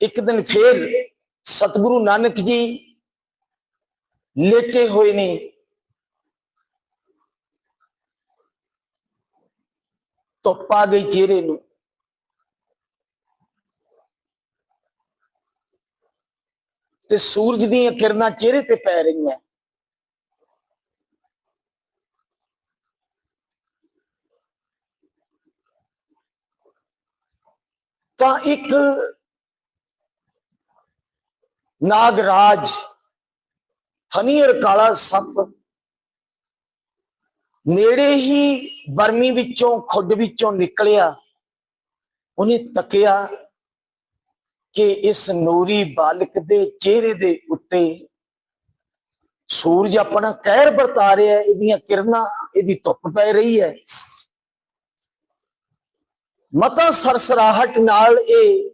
ਇੱਕ ਦਿਨ ਫੇਰ ਸਤਿਗੁਰੂ ਨਾਨਕ ਜੀ ਲੇਟੇ ਹੋਏ ਨੇ। ਧੁੱਪ ਆ ਗਈ ਚਿਹਰੇ ਨੂੰ। ਤੇ ਸੂਰਜ ਦੀਆਂ ਕਿਰਨਾਂ ਚਿਹਰੇ ਤੇ ਪੈ ਰਹੀਆਂ। ਤਾਂ ਇੱਕ ਨਾਗਰਾਜ ਫਨੀਰ ਕਾਲਾ ਸੱਪ ਨੇੜੇ ਹੀ ਬਰਮੀ ਵਿੱਚੋਂ ਖੁੱਡ ਵਿੱਚੋਂ ਨਿਕਲਿਆ ਉਹਨੇ ਤੱਕਿਆ ਕਿ ਇਸ ਨੂਰੀ ਬਾਲਕ ਦੇ ਚਿਹਰੇ ਦੇ ਉੱਤੇ ਸੂਰਜ ਆਪਣਾ ਕਹਿਰ ਵਰਤਾ ਰਿਹਾ ਹੈ ਇਹਦੀਆਂ ਕਿਰਨਾਂ ਇਹਦੀ ਧੁੱਪ ਪੈ ਰਹੀ ਹੈ ਮਤਾ ਸਰਸਰਾਹਟ ਨਾਲ ਇਹ